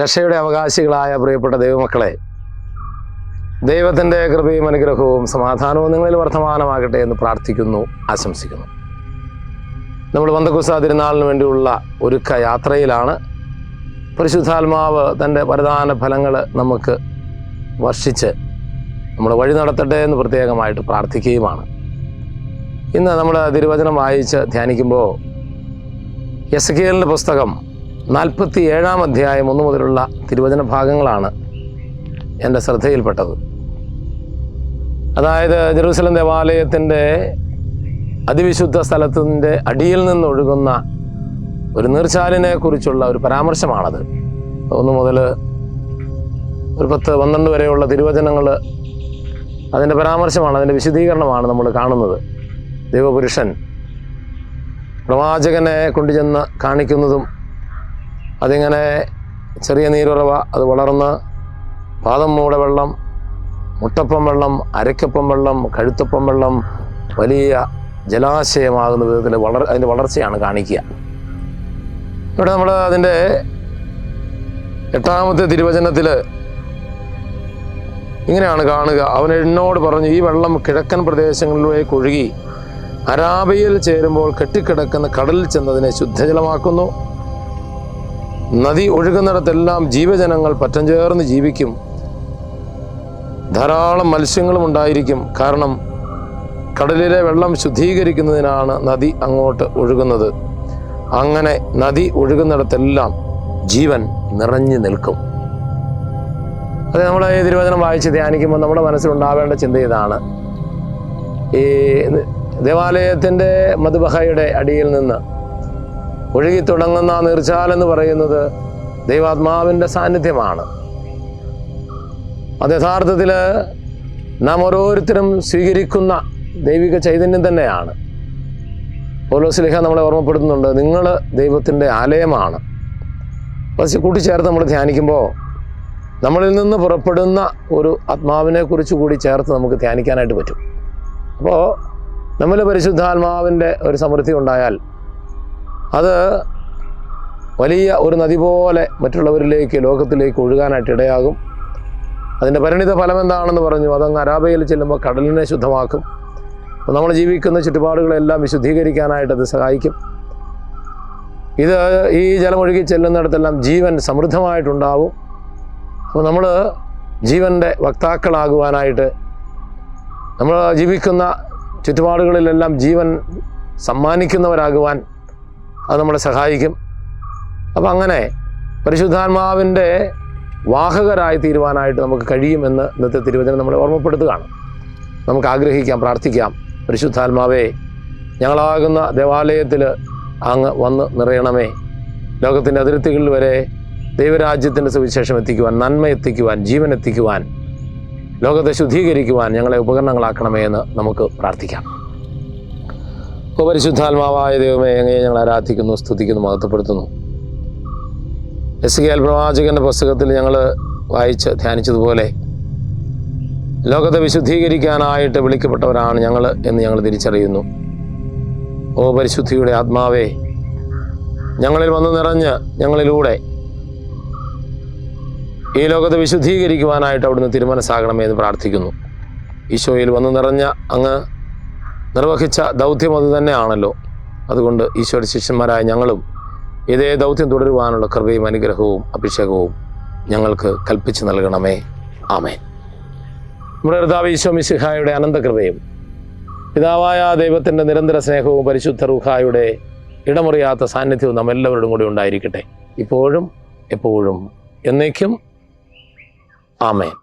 രക്ഷയുടെ അവകാശികളായ പ്രിയപ്പെട്ട ദൈവമക്കളെ ദൈവത്തിന്റെ കൃപയും അനുഗ്രഹവും സമാധാനവും നിങ്ങളിൽ വർത്തമാനമാകട്ടെ എന്ന് പ്രാർത്ഥിക്കുന്നു ആശംസിക്കുന്നു. നമ്മൾ വന്തക്കുസ തിരുനാളിന് വേണ്ടിയുള്ള ഒരുക്ക യാത്രയിലാണ്. പരിശുദ്ധാത്മാവ് തന്റെ വരദാന ഫലങ്ങൾ നമുക്ക് വർഷിച്ച് നമ്മൾ വഴി നടത്തട്ടെ എന്ന് പ്രത്യേകമായിട്ട് പ്രാർത്ഥിക്കുകയുമാണ്. ഇന്ന് നമ്മൾ തിരുവചനം വായിച്ച് ധ്യാനിക്കുമ്പോൾ എസ് കെ പുസ്തകം നാൽപ്പത്തി ഏഴാം അധ്യായം ഒന്നു മുതലുള്ള തിരുവചന ഭാഗങ്ങളാണ് എന്റെ ശ്രദ്ധയിൽപ്പെട്ടത്. അതായത് ജെറൂസലം ദേവാലയത്തിന്റെ അതിവിശുദ്ധ സ്ഥലത്തിന്റെ അടിയിൽ നിന്നൊഴുകുന്ന ഒരു നീർച്ചാലിനെ കുറിച്ചുള്ള ഒരു പരാമർശമാണത്. ഒന്ന് മുതൽ ഒരു പത്ത് പന്ത്രണ്ട് വരെയുള്ള തിരുവചനങ്ങൾ അതിന്റെ പരാമർശമാണ് അതിന്റെ വിശദീകരണമാണ് നമ്മൾ കാണുന്നത്. ദൈവപുരുഷൻ പ്രവാചകനെ കൊണ്ടുചെന്ന് കാണിക്കുന്നതും അതിങ്ങനെ ചെറിയ നീരുറവ അത് വളർന്ന് പാദം മൂടെ വെള്ളം മുട്ടപ്പം വെള്ളം അരക്കപ്പം വെള്ളം കഴുത്തപ്പം വെള്ളം വലിയ ജലാശയമാകുന്ന വിധത്തിൽ വളർ അതിന്റെ വളർച്ചയാണ് കാണിക്കുക. ഇവിടെ നമ്മൾ അതിന്റെ എട്ടാമത്തെ തിരുവചനത്തിൽ ഇങ്ങനെയാണ് കാണുക. അവൻ എന്നോട് പറഞ്ഞു ഈ വെള്ളം കിഴക്കൻ പ്രദേശങ്ങളിലേക്ക് ഒഴുകി അരാബിയിൽ ചേരുമ്പോൾ കെട്ടിക്കിടക്കുന്ന കടലിൽ ചെന്നതിനെ ശുദ്ധജലമാക്കുന്നു. നദി ഒഴുകുന്നിടത്തെല്ലാം ജീവജനങ്ങൾ പറ്റം ചേർന്ന് ജീവിക്കും. ധാരാളം മത്സ്യങ്ങളും ഉണ്ടായിരിക്കും. കാരണം കടലിലെ വെള്ളം ശുദ്ധീകരിക്കുന്നതിനാണ് നദി അങ്ങോട്ട് ഒഴുകുന്നത്. അങ്ങനെ നദി ഒഴുകുന്നിടത്തെല്ലാം ജീവൻ നിറഞ്ഞു നിൽക്കും. അത് നമ്മൾ ഈ തിരുവചനം വായിച്ച് ധ്യാനിക്കുമ്പോൾ നമ്മുടെ മനസ്സിലുണ്ടാവേണ്ട ചിന്ത ഇതാണ്. ഈ ദേവാലയത്തിന്റെ മധുബഹയുടെ അടിയിൽ നിന്ന് ഒഴുകി തുടങ്ങുന്ന നീർച്ചാലെന്ന് പറയുന്നത് ദൈവാത്മാവിന്റെ സാന്നിധ്യമാണ്. അത് യഥാർത്ഥത്തിൽ നാം ഓരോരുത്തരും സ്വീകരിക്കുന്ന ദൈവിക ചൈതന്യം തന്നെയാണ്. പൗലോസ്ലിഹ നമ്മളെ ഓർമ്മപ്പെടുത്തുന്നുണ്ട് നിങ്ങൾ ദൈവത്തിന്റെ ആലയമാണ്. പക്ഷെ കൂട്ടിച്ചേർത്ത് നമ്മൾ ധ്യാനിക്കുമ്പോൾ നമ്മളിൽ നിന്ന് പുറപ്പെടുന്ന ഒരു ആത്മാവിനെ കുറിച്ച് കൂടി ചേർത്ത് നമുക്ക് ധ്യാനിക്കാനായിട്ട് പറ്റും. അപ്പോൾ നമ്മൾ പരിശുദ്ധാത്മാവിന്റെ ഒരു സമൃദ്ധി ഉണ്ടായാൽ അത് വലിയ ഒരു നദി പോലെ മറ്റുള്ളവരിലേക്ക് ലോകത്തിലേക്ക് ഒഴുകാനായിട്ട് ഇടയാകും. അതിന്റെ പരിണിത ഫലം എന്താണെന്ന് പറഞ്ഞു അതങ്ങ് അരാബയിൽ ചെല്ലുമ്പോൾ കടലിനെ ശുദ്ധമാക്കും. അപ്പോൾ നമ്മൾ ജീവിക്കുന്ന ചുറ്റുപാടുകളെല്ലാം വിശുദ്ധീകരിക്കാനായിട്ട് അത് സഹായിക്കും. ഇത് ഈ ജലമൊഴുകി ചെല്ലുന്നിടത്തെല്ലാം ജീവൻ സമൃദ്ധമായിട്ടുണ്ടാവും. അപ്പോൾ നമ്മൾ ജീവന്റെ വക്താക്കളാകുവാനായിട്ട് നമ്മൾ ജീവിക്കുന്ന ചുറ്റുപാടുകളിലെല്ലാം ജീവൻ സമ്മാനിക്കുന്നവരാകുവാൻ അത് നമ്മളെ സഹായിക്കും. അപ്പം അങ്ങനെ പരിശുദ്ധാത്മാവിന്റെ വാഹകരായി തീരുവാനായിട്ട് നമുക്ക് കഴിയുമെന്ന് ഇന്നത്തെ തിരുവചനം നമ്മളെ ഓർമ്മപ്പെടുത്തുകയാണ്. നമുക്ക് ആഗ്രഹിക്കാം പ്രാർത്ഥിക്കാം. പരിശുദ്ധാത്മാവേ ഞങ്ങളാകുന്ന ദേവാലയത്തിൽ അങ്ങ് വന്ന് നിറയണമേ. ലോകത്തിന്റെ അതിർത്തികളിൽ വരെ ദൈവരാജ്യത്തിന്റെ സുവിശേഷം എത്തിക്കുവാൻ നന്മ എത്തിക്കുവാൻ ജീവൻ എത്തിക്കുവാൻ ലോകത്തെ ശുദ്ധീകരിക്കുവാൻ ഞങ്ങളെ ഉപകരണങ്ങളാക്കണമേ എന്ന് നമുക്ക് പ്രാർത്ഥിക്കാം. ഓ പരിശുദ്ധാത്മാവായ ദൈവമേ എങ്ങനെ ഞങ്ങൾ ആരാധിക്കുന്നു സ്തുതിക്കുന്നു മഹത്വപ്പെടുത്തുന്നു. എസ് കെ എൽ പ്രവാചകന്റെ പുസ്തകത്തിൽ ഞങ്ങൾ വായിച്ച് ധ്യാനിച്ചതുപോലെ ലോകത്തെ വിശുദ്ധീകരിക്കാനായിട്ട് വിളിക്കപ്പെട്ടവരാണ് ഞങ്ങൾ എന്ന് ഞങ്ങൾ തിരിച്ചറിയുന്നു. ഓ പരിശുദ്ധിയുടെ ആത്മാവേ ഞങ്ങളിൽ വന്ന് നിറഞ്ഞ് ഞങ്ങളിലൂടെ ഈ ലോകത്തെ വിശുദ്ധീകരിക്കുവാനായിട്ട് അവിടുന്ന് തിരുമനസാകണമേ എന്ന് പ്രാർത്ഥിക്കുന്നു. ഈശോയിൽ വന്ന് നിറഞ്ഞ അങ്ങ് നിർവഹിച്ച ദൗത്യം അത് തന്നെയാണല്ലോ. അതുകൊണ്ട് ഈശോയുടെ ശിഷ്യന്മാരായ ഞങ്ങളും ഇതേ ദൗത്യം തുടരുവാനുള്ള കൃപയും അനുഗ്രഹവും അഭിഷേകവും ഞങ്ങൾക്ക് കൽപ്പിച്ചു നൽകണമേ. ആമേൻ. നമ്മുടെ കർത്താവ് ഈശോ മിശിഹായുടെ അനന്തകൃപയും പിതാവായ ദൈവത്തിന്റെ നിരന്തര സ്നേഹവും പരിശുദ്ധ റുഹായുടെ ഇടമുറിയാത്ത സാന്നിധ്യവും നാം എല്ലാവരോടും കൂടി ഉണ്ടായിരിക്കട്ടെ. ഇപ്പോഴും എപ്പോഴും എന്നേക്കും ആമേൻ.